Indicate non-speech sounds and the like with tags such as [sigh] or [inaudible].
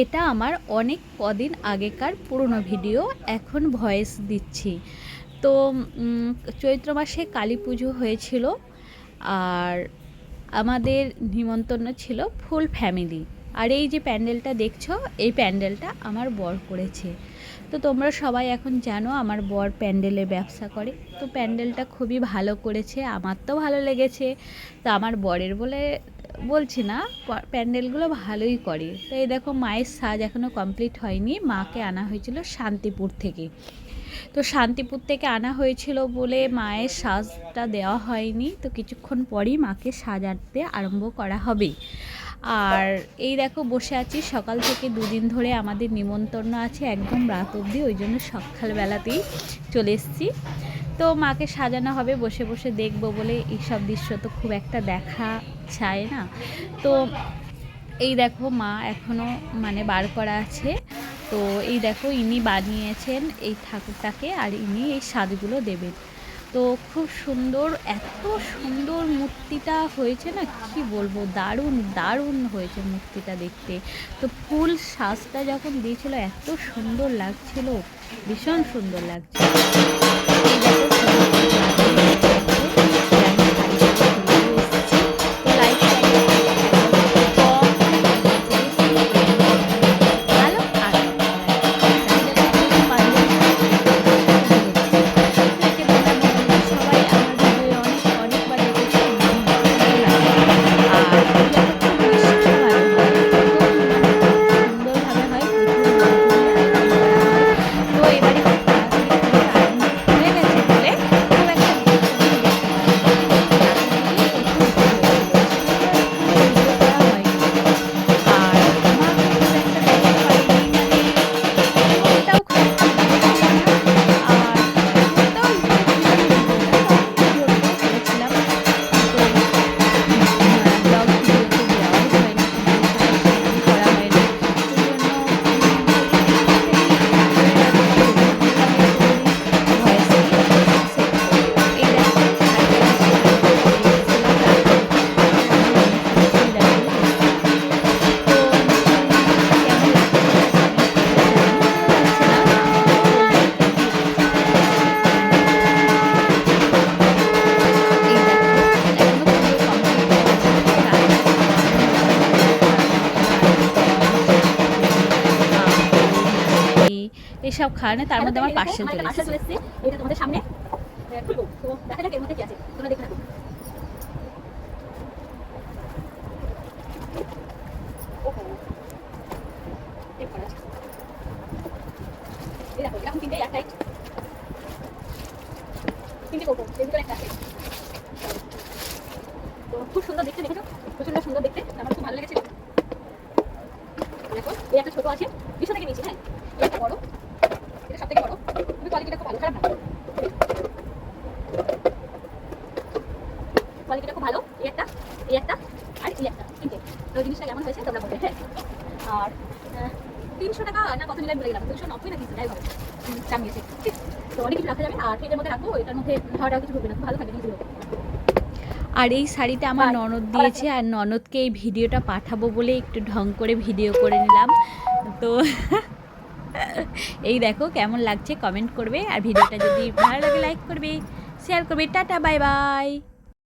এটা আমার অনেক কদিন আগেকার পুরনো ভিডিও, এখন ভয়েস দিচ্ছি। তো চৈত্র মাসে কালী পুজো হয়েছিল আর আমাদের নিমন্ত্রণ ছিল ফুল ফ্যামিলি। আর এই যে প্যান্ডেলটা দেখছ, এই প্যান্ডেলটা আমার বর করেছে। তো তোমরা সবাই এখন জানো আমার বর প্যান্ডেলের ব্যবসা করে। তো প্যান্ডেলটা খুবই ভালো করেছে, আমার তো ভালো লেগেছে। তো আমার বরের বলে বলছি না প্যান্ডেলগুলো ভালোই করে। তো এই দেখো মায়ের সাজ এখনও কমপ্লিট হয়নি, মাকে আনা হয়েছিল শান্তিপুর থেকে। তো শান্তিপুর থেকে আনা হয়েছিল বলে মায়ের সাজটা দেওয়া হয়নি, তো কিছুক্ষণ পরেই মাকে সাজাতে আরম্ভ করা হবে। আর এই দেখো বসে আছি, সকাল থেকে দুদিন ধরে আমাদের নিমন্ত্রণ আছে একদম রাত অবধি, ওই জন্য সকালবেলাতেই চলে এসেছি। তো মাকে সাজানো হবে, বসে বসে দেখব বলে এইসব দৃশ্য তো খুব একটা দেখা চায় না। তো এই দেখো মা এখনও মানে বার করা আছে। তো এই দেখো ইনি বানিয়েছেন এই ঠাকুরটাকে আর ইনি এই স্বাদগুলো দেবেন। তো খুব সুন্দর, এত সুন্দর মূর্তিটা হয়েছে না, কি বলব, দারুণ দারুণ হয়েছে মূর্তিটা দেখতে। তো ফুল সাজটা যখন দিয়েছিল, এত সুন্দর লাগছিল, ভীষণ সুন্দর লাগছে এসব খাওয়ানো তার মধ্যে আমার পার্সেল চলে এসেছে। এটা তোমাদের সামনে। খুলবো। তো দেখা যাক এর মধ্যে কি আছে। তোমরা দেখে থাকো একটা খুব সুন্দর দেখতে দেখেছ? প্রচণ্ড সুন্দর দেখতে। আমার খুব ভালো লেগেছে। দেখো এই একটা ছোট আছে। বিশো থেকে নিয়েছি হ্যাঁ? একটা বড়। এটা সব থেকে বড় তুমি কোয়ালিটিটা খুব ভালো খারাপ না। কোয়ালিটিটা খুব ভালো এই একটা এই একটা আর এই একটা তিনটে। তো জিনিসটা কেমন হয়েছে তোমরা বলবে হ্যাঁ। আর তিনশো টাকা না কত নিলাম বলে গেলাম দুশো নব্বই না তিনশো যাই হবে দাম নিয়েছে তো অনেক কিছু রাখা যাবে আর ফ্রিজের মধ্যে রাখব এটার মধ্যে কিছু না ভালো থাকবে জিনিসগুলো। আর এই শাড়িটা আমার ননদ দিয়েছে আর ননদকে এই ভিডিওটা পাঠাবো বলে একটু ঢং করে ভিডিও করে নিলাম। তো [laughs] এই দেখো কেমন লাগছে কমেন্ট করবে। আর ভিডিওটা যদি ভালো লাগে লাইক করবে শেয়ার করবে। Tata bye bye